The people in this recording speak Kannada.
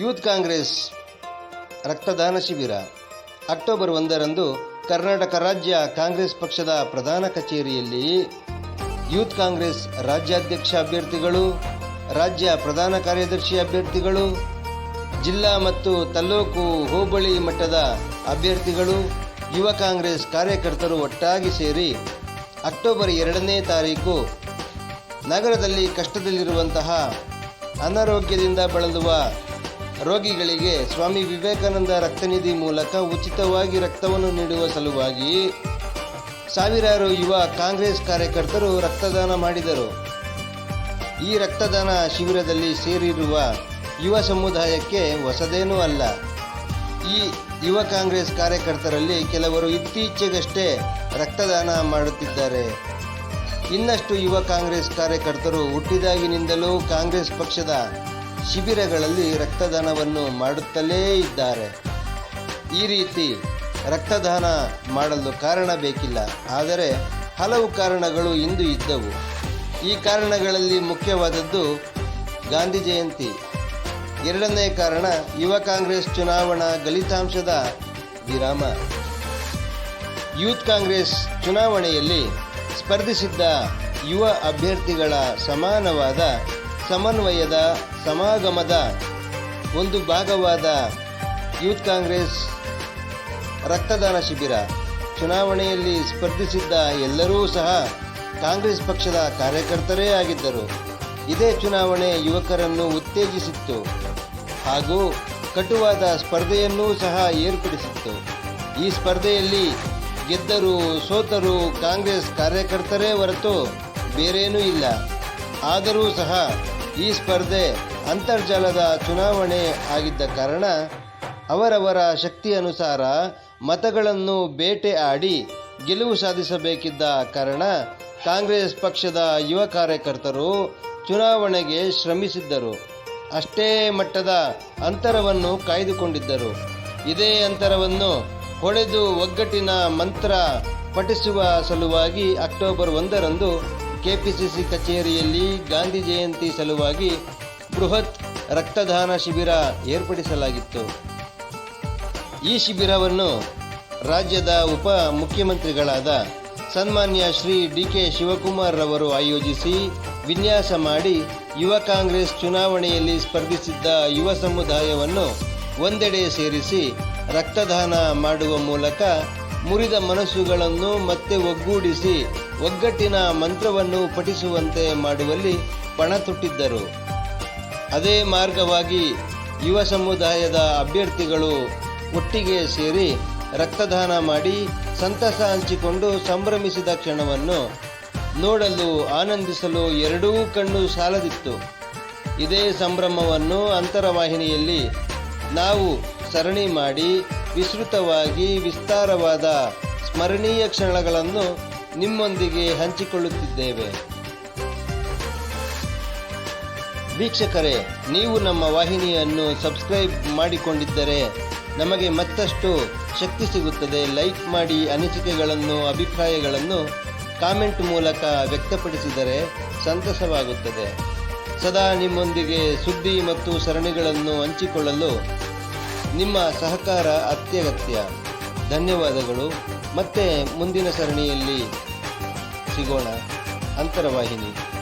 ಯೂತ್ ಕಾಂಗ್ರೆಸ್ ರಕ್ತದಾನ ಶಿಬಿರ. ಅಕ್ಟೋಬರ್ ಒಂದರಂದು ಕರ್ನಾಟಕ ರಾಜ್ಯ ಕಾಂಗ್ರೆಸ್ ಪಕ್ಷದ ಪ್ರಧಾನ ಕಚೇರಿಯಲ್ಲಿ ಯೂತ್ ಕಾಂಗ್ರೆಸ್ ರಾಜ್ಯಾಧ್ಯಕ್ಷ ಅಭ್ಯರ್ಥಿಗಳು, ರಾಜ್ಯ ಪ್ರಧಾನ ಕಾರ್ಯದರ್ಶಿ ಅಭ್ಯರ್ಥಿಗಳು, ಜಿಲ್ಲಾ ಮತ್ತು ತಾಲೂಕು ಹೋಬಳಿ ಮಟ್ಟದ ಅಭ್ಯರ್ಥಿಗಳು, ಯುವ ಕಾಂಗ್ರೆಸ್ ಕಾರ್ಯಕರ್ತರು ಒಟ್ಟಾಗಿ ಸೇರಿ ಅಕ್ಟೋಬರ್ ಎರಡನೇ ತಾರೀಕು ನಗರದಲ್ಲಿ ಕಷ್ಟದಲ್ಲಿರುವಂತಹ ಅನಾರೋಗ್ಯದಿಂದ ಬಳಲುವ ರೋಗಿಗಳಿಗೆ ಸ್ವಾಮಿ ವಿವೇಕಾನಂದ ರಕ್ತನಿಧಿ ಮೂಲಕ ಉಚಿತವಾಗಿ ರಕ್ತವನ್ನು ನೀಡುವ ಸಲುವಾಗಿ ಸಾವಿರಾರು ಯುವ ಕಾಂಗ್ರೆಸ್ ಕಾರ್ಯಕರ್ತರು ರಕ್ತದಾನ ಮಾಡಿದರು. ಈ ರಕ್ತದಾನ ಶಿಬಿರದಲ್ಲಿ ಸೇರಿರುವ ಯುವ ಸಮುದಾಯಕ್ಕೆ ಹೊಸದೇನೂ ಅಲ್ಲ. ಈ ಯುವ ಕಾಂಗ್ರೆಸ್ ಕಾರ್ಯಕರ್ತರಲ್ಲಿ ಕೆಲವರು ಇತ್ತೀಚೆಗಷ್ಟೇ ರಕ್ತದಾನ ಮಾಡುತ್ತಿದ್ದಾರೆ. ಇನ್ನಷ್ಟು ಯುವ ಕಾಂಗ್ರೆಸ್ ಕಾರ್ಯಕರ್ತರು ಹುಟ್ಟಿದಾಗಿನಿಂದಲೂ ಕಾಂಗ್ರೆಸ್ ಪಕ್ಷದ ಶಿಬಿರಗಳಲ್ಲಿ ರಕ್ತದಾನವನ್ನು ಮಾಡುತ್ತಲೇ ಇದ್ದಾರೆ. ಈ ರೀತಿ ರಕ್ತದಾನ ಮಾಡಲು ಕಾರಣ ಬೇಕಿಲ್ಲ. ಆದರೆ ಹಲವು ಕಾರಣಗಳು ಇಂದು ಇದ್ದವು. ಈ ಕಾರಣಗಳಲ್ಲಿ ಮುಖ್ಯವಾದದ್ದು ಗಾಂಧಿ ಜಯಂತಿ. ಎರಡನೇ ಕಾರಣ ಯುವ ಕಾಂಗ್ರೆಸ್ ಚುನಾವಣಾ ಗಲಿತಾಂಶದ ವಿರಾಮ. ಯೂತ್ ಕಾಂಗ್ರೆಸ್ ಚುನಾವಣೆಯಲ್ಲಿ ಸ್ಪರ್ಧಿಸಿದ್ದ ಯುವ ಅಭ್ಯರ್ಥಿಗಳ ಸಮಾನವಾದ ಸಮನ್ವಯದ ಸಮಾಗಮದ ಒಂದು ಭಾಗವಾದ ಯೂತ್ ಕಾಂಗ್ರೆಸ್ ರಕ್ತದಾನ ಶಿಬಿರ. ಚುನಾವಣೆಯಲ್ಲಿ ಸ್ಪರ್ಧಿಸಿದ್ದ ಎಲ್ಲರೂ ಸಹ ಕಾಂಗ್ರೆಸ್ ಪಕ್ಷದ ಕಾರ್ಯಕರ್ತರೇ ಆಗಿದ್ದರು. ಇದೇ ಚುನಾವಣೆ ಯುವಕರನ್ನು ಉತ್ತೇಜಿಸಿತ್ತು. ಹಾಗೂ ಕಟುವಾದ ಸ್ಪರ್ಧೆಯನ್ನೂ ಸಹ ಏರ್ಪಡಿಸಿತ್ತು. ಈ ಸ್ಪರ್ಧೆಯಲ್ಲಿ ಗೆದ್ದರು ಸೋತರು ಕಾಂಗ್ರೆಸ್ ಕಾರ್ಯಕರ್ತರೇ ಹೊರತು ಬೇರೇನೂ ಇಲ್ಲ. ಆದರೂ ಸಹ ಈ ಸ್ಪರ್ಧೆ ಅಂತರ್ಜಾಲದ ಚುನಾವಣೆ ಆಗಿದ್ದ ಕಾರಣ ಅವರವರ ಶಕ್ತಿಯನುಸಾರ ಮತಗಳನ್ನು ಬೇಟೆ ಆಡಿ ಗೆಲುವು ಸಾಧಿಸಬೇಕಿದ್ದ ಕಾರಣ ಕಾಂಗ್ರೆಸ್ ಪಕ್ಷದ ಯುವ ಕಾರ್ಯಕರ್ತರು ಚುನಾವಣೆಗೆ ಶ್ರಮಿಸಿದ್ದರು. ಅಷ್ಟೇ ಮಟ್ಟದ ಅಂತರವನ್ನು ಕಾಯ್ದುಕೊಂಡಿದ್ದರು. ಇದೇ ಅಂತರವನ್ನು ಹೊಡೆದು ಒಗ್ಗಟ್ಟಿನ ಮಂತ್ರ ಪಠಿಸುವ ಸಲುವಾಗಿ ಅಕ್ಟೋಬರ್ ಒಂದರಂದು ಕೆಪಿಸಿಸಿ ಕಚೇರಿಯಲ್ಲಿ ಗಾಂಧಿ ಜಯಂತಿ ಸಲುವಾಗಿ ಬೃಹತ್ ರಕ್ತದಾನ ಶಿಬಿರ ಏರ್ಪಡಿಸಲಾಗಿತ್ತು. ಈ ಶಿಬಿರವನ್ನು ರಾಜ್ಯದ ಉಪ ಮುಖ್ಯಮಂತ್ರಿಗಳಾದ ಸನ್ಮಾನ್ಯ ಶ್ರೀ ಡಿ ಕೆ ಶಿವಕುಮಾರ್ ರವರು ಆಯೋಜಿಸಿ ವಿನ್ಯಾಸ ಮಾಡಿ ಯುವ ಕಾಂಗ್ರೆಸ್ ಚುನಾವಣೆಯಲ್ಲಿ ಸ್ಪರ್ಧಿಸಿದ್ದ ಯುವ ಸಮುದಾಯವನ್ನು ಒಂದೆಡೆ ಸೇರಿಸಿ ರಕ್ತದಾನ ಮಾಡುವ ಮೂಲಕ ಮುರಿದ ಮನಸ್ಸುಗಳನ್ನು ಮತ್ತೆ ಒಗ್ಗೂಡಿಸಿ ಒಗ್ಗಟ್ಟಿನ ಮಂತ್ರವನ್ನು ಪಠಿಸುವಂತೆ ಮಾಡುವಲ್ಲಿ ಪಣ ತೊಟ್ಟಿದ್ದರು. ಅದೇ ಮಾರ್ಗವಾಗಿ ಯುವ ಸಮುದಾಯದ ಅಭ್ಯರ್ಥಿಗಳು ಒಟ್ಟಿಗೆ ಸೇರಿ ರಕ್ತದಾನ ಮಾಡಿ ಸಂತಸ ಹಂಚಿಕೊಂಡು ಸಂಭ್ರಮಿಸಿದ ಕ್ಷಣವನ್ನು ನೋಡಲು ಆನಂದಿಸಲು ಎರಡೂ ಕಣ್ಣು ಸಾಲದಿತ್ತು. ಇದೇ ಸಂಭ್ರಮವನ್ನು ಅಂತರವಾಹಿನಿಯಲ್ಲಿ ನಾವು ಸರಣಿ ಮಾಡಿ ವಿಸ್ತೃತವಾಗಿ ವಿಸ್ತಾರವಾದ ಸ್ಮರಣೀಯ ಕ್ಷಣಗಳನ್ನು ನಿಮ್ಮೊಂದಿಗೆ ಹಂಚಿಕೊಳ್ಳುತ್ತಿದ್ದೇವೆ. ವೀಕ್ಷಕರೇ, ನೀವು ನಮ್ಮ ವಾಹಿನಿಯನ್ನು ಸಬ್ಸ್ಕ್ರೈಬ್ ಮಾಡಿಕೊಂಡಿದ್ದರೆ ನಮಗೆ ಮತ್ತಷ್ಟು ಶಕ್ತಿ ಸಿಗುತ್ತದೆ. ಲೈಕ್ ಮಾಡಿ ಅನಿಸಿಕೆಗಳನ್ನು, ಅಭಿಪ್ರಾಯಗಳನ್ನು ಕಾಮೆಂಟ್ ಮೂಲಕ ವ್ಯಕ್ತಪಡಿಸಿದರೆ ಸಂತಸವಾಗುತ್ತದೆ. ಸದಾ ನಿಮ್ಮೊಂದಿಗೆ ಸುದ್ದಿ ಮತ್ತು ಸರಣಿಗಳನ್ನು ಹಂಚಿಕೊಳ್ಳಲು ನಿಮ್ಮ ಸಹಕಾರ ಅತ್ಯಗತ್ಯ. ಧನ್ಯವಾದಗಳು. ಮತ್ತೆ ಮುಂದಿನ ಸರಣಿಯಲ್ಲಿ ಸಿಗೋಣ. ಅಂತರವಾಹಿನಿ.